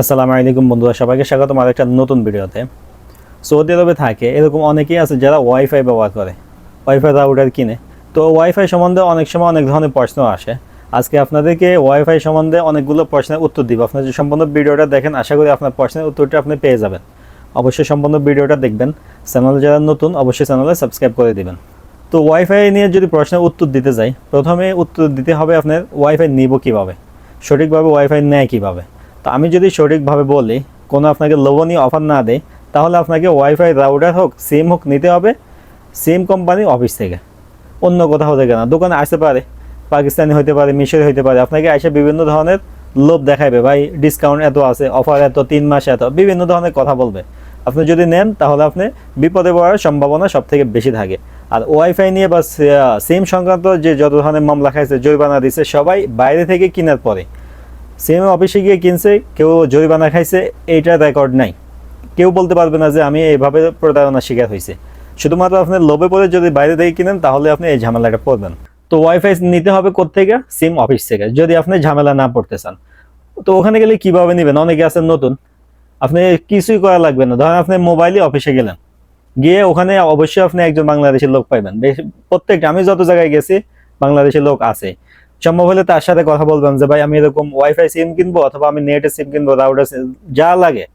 আসসালামু আলাইকুম বন্ধুরা, সবাইকে স্বাগতম আরেকটা নতুন ভিডিওতে। সৌদি আরবে থাকে, এরকম অনেকেই আছে যারা ওয়াইফাই ব্যবহার করে ওয়াইফাই রাউটার কিনে। তো ওয়াইফাই সম্বন্ধে অনেক সময় অনেক ধরনের প্রশ্ন আসে। আজকে আপনাদেরকে ওয়াইফাই সম্বন্ধে অনেকগুলো প্রশ্নের উত্তর দিব। আপনার যে সম্পূর্ণ ভিডিওটা দেখেন, আশা করি আপনার প্রশ্নের উত্তরটা আপনি পেয়ে যাবেন। অবশ্যই সম্পূর্ণ ভিডিওটা দেখবেন। চ্যানেল যারা নতুন, অবশ্যই চ্যানেলে সাবস্ক্রাইব করে দিবেন। তো ওয়াইফাই নিয়ে যদি প্রশ্নের উত্তর দিতে যাই, প্রথমে উত্তর দিতে হবে আপনার ওয়াইফাই নিব কীভাবে? সঠিকভাবে ওয়াইফাই নেয় কীভাবে? তো আমি যদি সঠিকভাবে বলি, কোনো আপনাকে লোভনীয় অফার না দেয়, তাহলে আপনাকে ওয়াইফাই রাউটার হোক সিম হোক নিতে হবে সিম কোম্পানি অফিস থেকে। অন্য কোথাও থেকে না। দোকানে আসতে পারে, পাকিস্তানি হতে পারে, মিশরি হতে পারে। আপনাকে এসে বিভিন্ন ধরনের লোভ দেখাবে ভাই ডিসকাউন্ট এত আছে অফার এত, তিন মাস এত, বিভিন্ন ধরনের কথা বলবে। আপনি যদি নেন, তাহলে আপনি বিপদে পড়ার সম্ভাবনা সব থেকে বেশি থাকে। আর ওয়াইফাই নিয়ে বা সিম সংক্রান্ত যে যত ধরনের মামলা খাইছে, জরিমানা দিচ্ছে সবাই বাইরে থেকে কেনার পরে। সিএম অফিসে গিয়ে কিনছে, কেউ জরিমানা খাইছে এইটার রেকর্ড নাই। কেউ বলতে পারবে না যে আমি এইভাবে প্রতারণার শিকার হয়েছে শুধুমাত্র আপনার লোভে পড়ে যদি বাইরে থেকে কিনেন, তাহলে আপনি এই ঝামেলাটা পড়বেন তো ওয়াইফাই নিতে হবে কোথেকে সিম অফিস থেকে। যদি আপনি ঝামেলা না পড়তে চান। তো ওখানে গেলে কীভাবে নেবেন? অনেকে আছেন নতুন। আপনি কিছুই করা লাগবে না। ধরেন আপনি মোবাইলে অফিসে গেলেন। গিয়ে ওখানে অবশ্যই আপনি একজন বাংলাদেশের লোক পাইবেন। প্রত্যেকটা আমি যত জায়গায় গেছি, বাংলাদেশের লোক আছে। সম্ভব হলে তার সাথে কথা বলবেন যে, ভাই, আমি এরকম ওয়াইফাই সিম কিনবো অথবা আমি নেটের সিম কিনবো রাউটার সিম যা লাগে।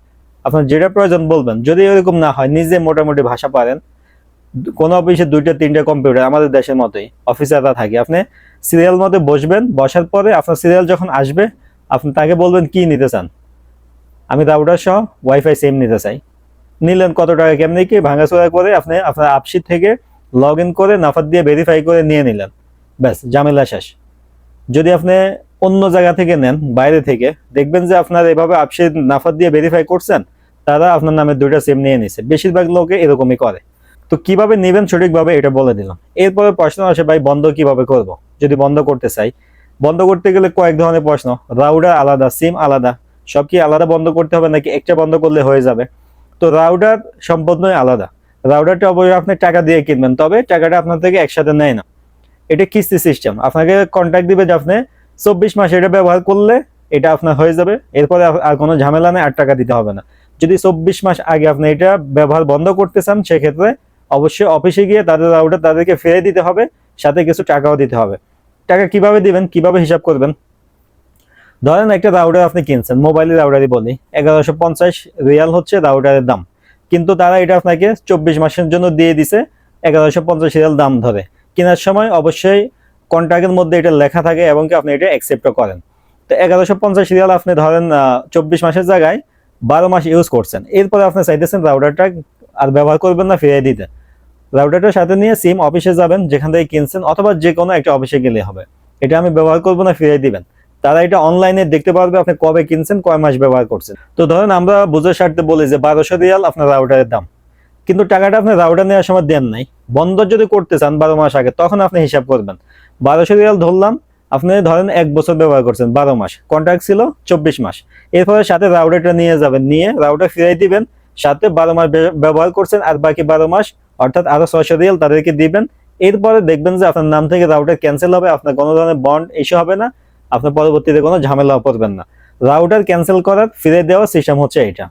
আপনার যেটা প্রয়োজন বলবেন। যদি এরকম না হয়, নিজে মোটামুটি ভাষা পারেন। কোনো অফিসে দুইটা, তিনটা কম্পিউটার আমাদের দেশের মতোই, অফিসাররা থাকে। আপনি সিরিয়াল মতো বসবেন, বসার পরে আপনার সিরিয়াল যখন আসবে, আপনি তাকে বলবেন কি নিতে চান। আমি রাউটার সহ ওয়াইফাই সিম নিতে চাই। নিলেন কত টাকা, কেমনি কি ভাঙাচোরা করে আপনি আপনার আপসিট থেকে লগ ইন করে নাফাত দিয়ে ভেরিফাই করে নিয়ে নিলেন। ব্যাস, ঝামেলা শেষ। যদি আপনি অন্য জায়গা থেকে নেন, বাইরে থেকে, দেখবেন যে আপনার এভাবে আপসে নাফাত দিয়ে ভেরিফাই করছেন, তারা আপনার নামে দুইটা সিম নিয়ে নিছে। বেশিরভাগ লোকে এরকমই করে। তো কীভাবে নেবেন সঠিকভাবে এটা বলে দিলাম। এরপরে প্রশ্ন আসে, ভাই, বন্ধ কীভাবে করব? যদি বন্ধ করতে চাই। বন্ধ করতে গেলে কয়েক ধরনের প্রশ্ন। রাউডার আলাদা সিম আলাদা। সব কি আলাদা বন্ধ করতে হবে নাকি একটা বন্ধ করলে হয়ে যাবে? তো রাউডার সম্পূর্ণই আলাদা। রাউডারটা অবশ্যই আপনি টাকা দিয়ে কিনবেন, তবে টাকাটা আপনার থেকে একসাথে নেয় না। এটা কিস্তি সিস্টেম। আপনাকে কন্ট্যাক্ট দিবে যে আপনি চব্বিশ মাস এটা ব্যবহার করলে এটা আপনার হয়ে যাবে। এরপরে আর- কোনো ঝামেলা নেই, আর টাকা দিতে হবে না। যদি চব্বিশ মাস আগে আপনি এটা ব্যবহার বন্ধ করতে চান, সেক্ষেত্রে অবশ্যই অফিসে গিয়ে তাদের রাউটার তাদেরকে ফিরে দিতে হবে, সাথে কিছু টাকাও দিতে হবে। টাকা কীভাবে দিবেন, কীভাবে হিসাব করবেন? ধরেন একটা রাউটার আপনি কিনছেন মোবাইলের রাউটারই বলি, এগারোশো পঞ্চাশ রিয়াল হচ্ছে রাউটারের দাম। কিন্তু তারা এটা আপনাকে চব্বিশ মাসের জন্য দিয়ে দিছে, এগারোশো পঞ্চাশ রিয়াল দাম ধরে। কেনার সময় অবশ্যই কন্ট্রাক্টের মধ্যে এটা লেখা থাকে এবং কি আপনি এটা অ্যাকসেপ্টও করেন। তো এগারোশো পঞ্চাশ রিয়াল আপনি ধরেন চব্বিশ মাসের জায়গায় বারো মাস ইউজ করছেন। এরপরে আপনি চাইতেছেন রাউটারটা আর ব্যবহার করবেন না, ফিরিয়ে দিতে। রাউটারটার সাথে নিয়ে সিম অফিসে যাবেন, যেখান থেকে কিনছেন, অথবা যে কোনো একটা অফিসে গেলে হবে। এটা আমি ব্যবহার করব না, ফিরিয়ে দিবেন। তারা এটা অনলাইনে দেখতে পারবে আপনি কবে কিনছেন, কয় মাস ব্যবহার করছেন। তো ধরেন আমরা বুঝে স্বার্থে বলি যে বারোশো রিয়াল আপনার রাউটারের দাম। কিন্তু টাকাটা আপনি রাউটার নেওয়ার সময় দেন নাই। বন্ধ যদি করতে চান বারো মাস আগে, তখন আপনি হিসাব করবেন। বারোশো রিয়াল ধরলাম, আপনি ধরেন এক বছর ব্যবহার করছেন বারো মাস। কন্ট্রাক্ট ছিল চব্বিশ মাস। এরপরে সাথে রাউটারটা নিয়ে যাবেন, নিয়ে রাউটার ফিরাই দিবেন, সাথে বারো মাস ব্যবহার করছেন আর বাকি বারো মাস, অর্থাৎ আরও ছয়শো রিয়াল তাদেরকে দিবেন। এরপরে দেখবেন যে আপনার নাম থেকে রাউটার ক্যান্সেল হবে, আপনার কোনো ধরনের বন্ড ইস্যু হবে না, আপনার পরবর্তীতে কোনো ঝামেলা পড়বেন না। রাউটার ক্যান্সেল করার ফিরে দেওয়ার সিস্টেম হচ্ছে এটা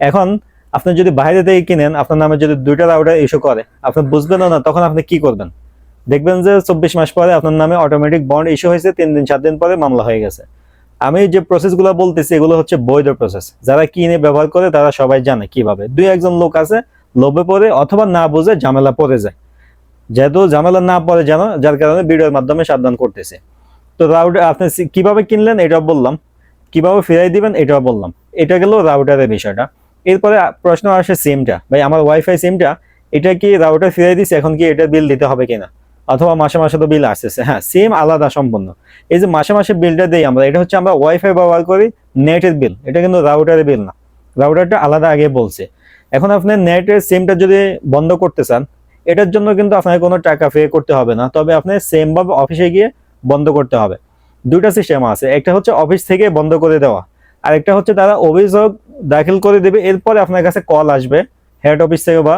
এখন আপনি যদি বাইরে থেকে কিনেন, আপনার নামে যদি দুইটা রাউটার ইস্যু করে, আপনি বুঝবেন না, তখন আপনি কি করবেন? দেখবেন যে চব্বিশ মাস পরে আপনার নামে অটোমেটিক বন্ড ইস্যু হয়েছে, তিন দিন, সাত দিন পরে মামলা হয়ে গেছে। আমি যে প্রসেসগুলো বলতেছি, এগুলো হচ্ছে বৈধ প্রসেস যারা কিনে ব্যবহার করে, তারা সবাই জানে কীভাবে। দুই একজন লোক আছে, লোভে পড়ে অথবা না বুঝে ঝামেলা পড়ে যায়। যেহেতু ঝামেলা না পড়ে যেন, যার কারণে ভিডিওর মাধ্যমে সাবধান করতেছে। তো রাউটার আপনি কীভাবে কিনলেন, এটাও বললাম। কীভাবে ফিরাই দিবেন, এটাও বললাম। এটা গেল রাউটারের বিষয়টা। এরপরে প্রশ্ন আসে সিমটা ভাই, আমার ওয়াইফাই সিমটা এটা কি রাউটার ফিরাই দিচ্ছে এখন কি এটা বিল দিতে হবে কিনা? অথবা মাসে মাসে তো বিল আসতেছে। হ্যাঁ সিম আলাদা সম্পূর্ণ এই যে মাসে মাসে বিলটা দেই আমরা, এটা হচ্ছে আমরা ওয়াইফাই ব্যবহার করি নেটের বিল এটা কিন্তু রাউটারের বিল না। রাউটারটা আলাদা আগে বলছে। এখন আপনি নেটের সিমটা যদি বন্ধ করতে চান, এটার জন্য কিন্তু আপনাকে কোনো টাকা পে করতে হবে না। তবে আপনি সেম ভাবে অফিসে গিয়ে বন্ধ করতে হবে। দুইটা সিস্টেম আছে। একটা হচ্ছে অফিস থেকে বন্ধ করে দেওয়া। আর একটা হচ্ছে তারা অভিযোগ দাখিল করে দেবে, এরপরে আপনার কাছে কল আসবে হেড অফিস থেকে বা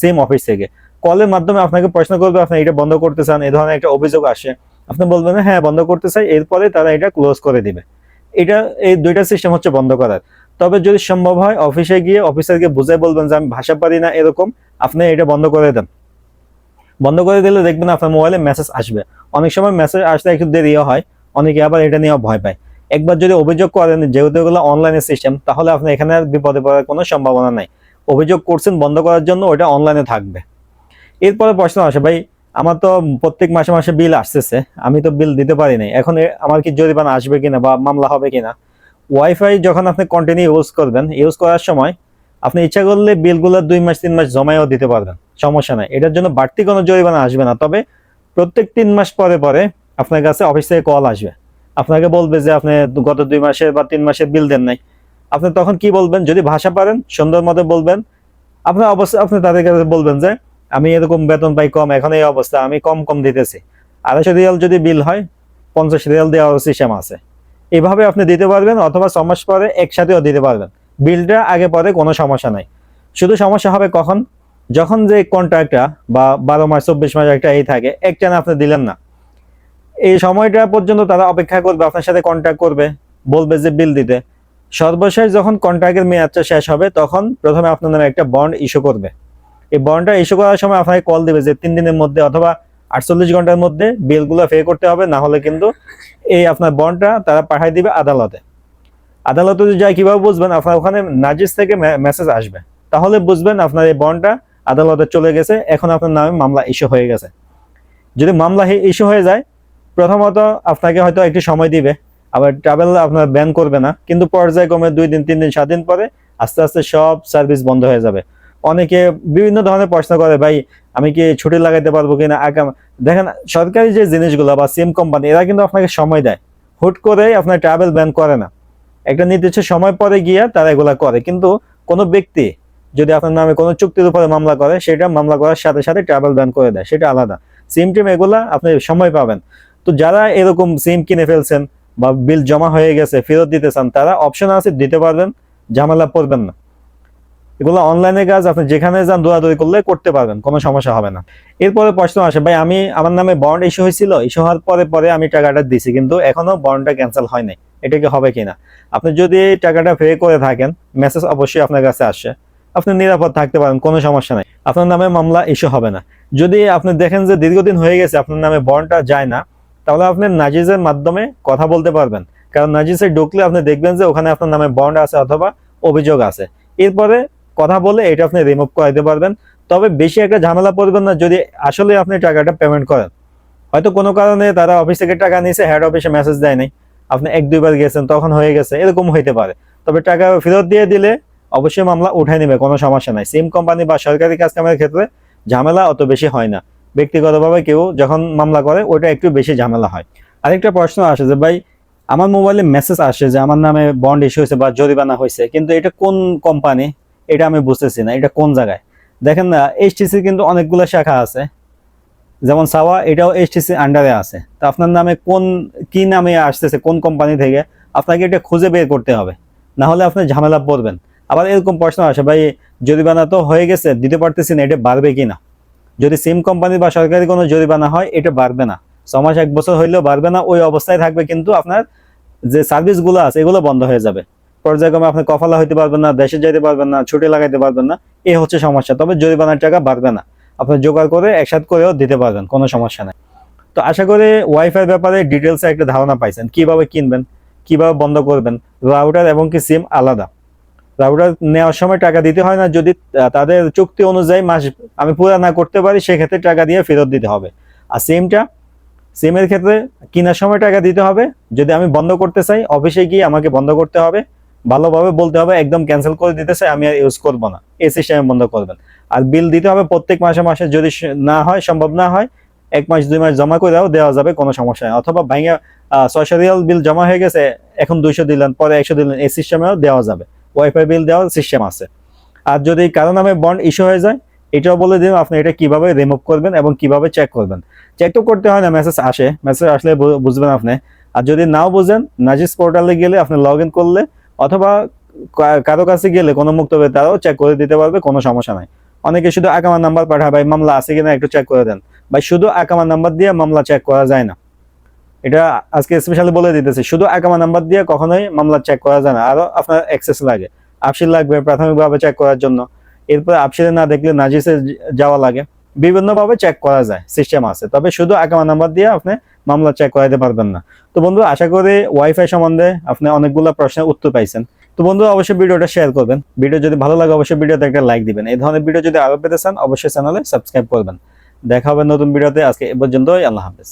সেম অফিস থেকে। কলের মাধ্যমে আপনাকে প্রশ্ন করবে, আপনি এটা বন্ধ করতে চান এই ধরনের একটা অভিযোগ আসে। আপনি বলবেন হ্যাঁ বন্ধ করতে চাই। এরপরে তারা এটা ক্লোজ করে দিবে। এটা, এই দুইটা সিস্টেম হচ্ছে বন্ধ করার। তবে যদি সম্ভব হয় অফিসে গিয়ে অফিসারকে বুঝাই বলবেন যে, আমি ভাষা পারি না এরকম, আপনি এটা বন্ধ করে দেন। বন্ধ করে দিলে দেখবেন আপনার মোবাইলে মেসেজ আসবে। অনেক সময় মেসেজ আসতে একটু দেরিও হয়, অনেকে আবার এটা নিয়ে ভয় পায়। একবার যদি অভিযোগ করেন যেহেতু এগুলো অনলাইনের সিস্টেম তাহলে আপনি এখানে বিপদে পড়ার কোনো সম্ভাবনা নাই। অভিযোগ করছেন বন্ধ করার জন্য ওটা অনলাইনে থাকবে। এরপরে প্রশ্ন আসে, ভাই, আমার তো প্রত্যেক মাসে মাসে বিল আসতেছে, আমি তো বিল দিতে পারি নাই। এখন আমার কি জরিমানা আসবে কিনা বা মামলা হবে কিনা? ওয়াইফাই যখন আপনি কন্টিনিউ ইউজ করবেন ইউজ করার সময় আপনি ইচ্ছা করলে বিলগুলো দুই মাস, তিন মাস জমায়ও দিতে পারবেন, সমস্যা নাই। এটার জন্য বাড়তি কোনো জরিমানা আসবে না। তবে প্রত্যেক তিন মাস পরে পরে আপনার কাছে অফিস থেকে কল আসবে। আপনাকে বলবে যে আপনি গত দুই মাসের বা তিন মাসের বিল দেন নাই। আপনি তখন কি বলবেন? যদি ভাষা পারেন, সুন্দর মতো বলবেন। আপনার অবশ্যই আপনি তাদের কাছে বলবেন যে, আমি এরকম বেতন পাই কম, এখন এই অবস্থা, আমি কম কম দিতেছি। আড়াইশো রিয়াল যদি বিল হয়, পঞ্চাশ রিয়াল দেওয়ার সিস্টেম আছে। এভাবে আপনি দিতে পারবেন অথবা ছ মাস পরে একসাথেও দিতে পারবেন। বিলটা আগে পরে কোনো সমস্যা নাই। শুধু সমস্যা হবে কখন? যখন যে কন্ট্রাক্টটা বা বারো মাস, চব্বিশ মাস একটা এই থাকে, একটানা আপনি দিলেন না। এই সময়টা পর্যন্ত তারা অপেক্ষা করবে, আপনার সাথে কন্ট্যাক্ট করবে, বলবে যে বিল দিতে। সর্বশেষ যখন কন্ট্রাক্টের মেয়াদটা শেষ হবে, তখন প্রথমে আপনার নামে একটা বন্ড ইস্যু করবে। এই বন্ডটা ইস্যু করার সময় আপনাকে কল দিবে যে তিন দিনের মধ্যে অথবা আটচল্লিশ ঘণ্টার মধ্যে বিলগুলো পে করতে হবে, না হলে কিন্তু এই আপনার বন্ডটা তারা পাঠিয়ে দিবে আদালতে। আদালতে যায়, কীভাবে বুঝবেন? আপনার ওখানে নাজিস থেকে মেসেজ আসবে। তাহলে বুঝবেন আপনার এই বন্ডটা আদালতে চলে গেছে, এখন আপনার নামে মামলা ইস্যু হয়ে গেছে। যদি মামলা ইস্যু হয়ে যায় প্রথমত আপনাকে হয়তো একটু সময় দিবে, আবার ট্রাভেল আপনার ব্যান করবে না, কিন্তু পর্যায়ক্রমে দুই দিন, তিন দিন, সাত দিন পরে আস্তে আস্তে সব সার্ভিস বন্ধ হয়ে যাবে। অনেকে বিভিন্ন ধরনের প্রশ্ন করে, ভাই, আমি কি ছুটি লাগাইতে পারব কিনা? আগাম, দেখেন, সরকারি যে জিনিসগুলো বা সিম কোম্পানি এরা কিন্তু আপনাকে সময় দেয়। হুট করে আপনার ট্রাভেল ব্যান করে না। একটা নির্দিষ্ট সময় পরে গিয়ে তারা এগুলা করে, কিন্তু কোনো ব্যক্তি যদি আপনার নামে কোনো চুক্তির উপরে মামলা করে, সেটা মামলা করার সাথে সাথে ট্রাভেল ব্যান করে দেয়, সেটা আলাদা। সিম টিম এগুলা আপনি সময় পাবেন। তো যারা এরকম সিম কিনে ফেলছেন বা বিল জমা হয়ে গেছে, ফেরত দিতে চান, তারা অপশন আছে, দিতে পারবেন, ঝামেলা পড়বেন না। এগুলো অনলাইনে কাজ, আপনি যেখানে যান দৌড়াদৌড়ি করলে করতে পারবেন, কোনো সমস্যা হবে না। এরপরে প্রশ্ন আসে, ভাই, আমি, আমার নামে বন্ড ইস্যু হয়েছিল ইস্যু হওয়ার পরে পরে আমি টাকাটা দিছি, কিন্তু এখনও বন্ডটা ক্যান্সেল হয় নাই, এটা কি হবে কিনা? আপনি যদি টাকাটা পে করে থাকেন মেসেজ অবশ্যই আপনার কাছে আসে। আপনি নিরাপদ থাকতে পারেন, কোনো সমস্যা নাই। আপনার নামে মামলা ইস্যু হবে না। যদি আপনি দেখেন যে দীর্ঘদিন হয়ে গেছে, আপনার নামে বন্ডটা যায় না তাহলে আপনি নাজিজের মাধ্যমে কথা বলতে পারবেন। কারণ নাজিসে ঢুকলে আপনি দেখবেন যে ওখানে আপনার নামে বন্ড আছে অথবা অভিযোগ আছে। এরপরে কথা বলে এটা আপনি রিমুভ করাইতে পারবেন। তবে বেশি একটা ঝামেলা পড়বেন না যদি আসলে আপনি টাকাটা পেমেন্ট করেন। হয়তো কোনো কারণে তারা অফিস থেকে টাকা নিয়েছে হেড অফিসে মেসেজ দেয় নাই। আপনি এক, দুইবার গেছেন, তখন হয়ে গেছে, এরকম হইতে পারে। তবে টাকা ফেরত দিয়ে দিলে অবশ্যই মামলা উঠাই নেবে, কোনো সমস্যা নাই। সিম কোম্পানি বা সরকারি কাস্টমারের ক্ষেত্রে ঝামেলা অত বেশি হয় না। ব্যক্তিগতভাবে কেউ যখন মামলা করে, ওইটা একটু বেশি ঝামেলা হয়। আরেকটা প্রশ্ন আসে যে, ভাই, আমার মোবাইলে মেসেজ আসে যে, আমার নামে বন্ড ইস্যু হয়েছে বা জরিমানা হয়েছে, কিন্তু এটা কোন কোম্পানি এটা আমি বুঝতেছি না, এটা কোন জায়গায়? দেখেন না এইচটিসি কিন্তু অনেকগুলো শাখা আছে। যেমন সাওয়া এটাও এইচটিসি আন্ডারে আছে। তো আপনার নামে কোন, কি নামে আসতেছে, কোন কোম্পানি থেকে, আপনাকে এটা খুঁজে বের করতে হবে। না হলে আপনি ঝামেলা পড়বেন। আবার এরকম প্রশ্ন আসে, ভাই, জরিমানা তো হয়ে গেছে, দিতে পারতেছি না, এটা বাড়বে কিনা? যদি সিম কোম্পানি বা সরকারি কোনো জরিমানা হয়, এটা বাড়বে না। ছ মাস এক বছর হইলেও বাড়বে না, ওই অবস্থায় থাকবে কিন্তু আপনার যে সার্ভিসগুলো আছে, এগুলো বন্ধ হয়ে যাবে। পর্যায়ক্রমে আপনি কফালা হইতে পারবেন না, দেশে যেতে পারবেন না, ছুটি লাগাইতে পারবেন না এই হচ্ছে সমস্যা। তবে জরিমানার টাকা বাড়বে না। আপনি জোগাড় করে, একসাথ করেও দিতে পারবেন, কোনো সমস্যা নাই। তো আশা করি ওয়াইফাই ব্যাপারে ডিটেলসে একটা ধারণা পাইছেন। কীভাবে কিনবেন, কীভাবে বন্ধ করবেন রাউটার এবং কি সিম আলাদা। রাউটার নেওয়ার সময় টাকা দিতে হয় না। যদি তাদের চুক্তি অনুযায়ী মাস আমি পুরা না করতে পারি, সেক্ষেত্রে টাকা দিয়ে ফেরত দিতে হবে। আর সিমটা, সিমের ক্ষেত্রে কেনার সময় টাকা দিতে হবে। যদি আমি বন্ধ করতে চাই, অফিসে গিয়ে আমাকে বন্ধ করতে হবে। ভালোভাবে বলতে হবে, একদম ক্যান্সেল করে দিতে চাই, আমি আর ইউজ করব না। এই সিস্টেমে বন্ধ করবেন। আর বিল দিতে হবে প্রত্যেক মাসে মাসে, যদি না হয়, সম্ভব না হয়, এক মাস, দুই মাস জমা করেও দেওয়া যাবে, কোনো সমস্যা নেই। অথবা ভাইয়া ছয়শো রিয়াল বিল জমা হয়ে গেছে, এখন দুইশো দিলেন, পরে একশো দিলেন, এই সিস্টেমেও দেওয়া যাবে। ওয়াইফাই বিল দেওয়ার সিস্টেম আছে। আর যদি কারও নামে বন্ড ইস্যু হয়ে যায়, এটাও বলে দিন আপনি এটা কীভাবে রিমুভ করবেন এবং কীভাবে চেক করবেন। চেক তো করতে হয় না মেসেজ আসে। মেসেজ আসলে বুঝবেন আপনি। আর যদি নাও বুঝেন, নাজিস পোর্টালে গেলে আপনি লগ ইন করলে অথবা কারও কাছে গেলে কোনো মুক্ত তারাও চেক করে দিতে পারবে, কোনো সমস্যা নাই। অনেকে শুধু আকামার নাম্বার পাঠায়, ভাই, মামলা আছে কিনা একটু চেক করে দেন। ভাই, শুধু আকামার নাম্বার দিয়ে মামলা চেক করা যায় না। এটা আজকে স্পেশালি বলে দিতেছি, শুধু আকামা নাম্বার দিয়ে কখনোই মামলা চেক করা যায় না, আরও আপনার অ্যাক্সেস লাগে, আপসিল লাগবে, প্রাথমিকভাবে চেক করার জন্য। এরপর আপসিলে না দেখলে নাজিসে যাওয়া লাগে। বিভিন্নভাবে চেক করা যায় সিস্টেম আছে, তবে শুধু আকামা নাম্বার দিয়ে আপনি মামলা চেক করাইতে পারবেন না। তো বন্ধু, আশা করি ওয়াইফাই সম্বন্ধে আপনি অনেকগুলো প্রশ্নের উত্তর পাইছেন। তো বন্ধু, অবশ্যই ভিডিওটা শেয়ার করবেন। ভিডিও যদি ভালো লাগে, অবশ্যই ভিডিওতে একটা লাইক দিবেন। এই ধরনের ভিডিও যদি আরও পেতে চান, অবশ্যই চ্যানেলে সাবস্ক্রাইব করবেন। দেখা হবে নতুন ভিডিওতে, আজকে এ পর্যন্তই, আল্লাহ হাফেজ।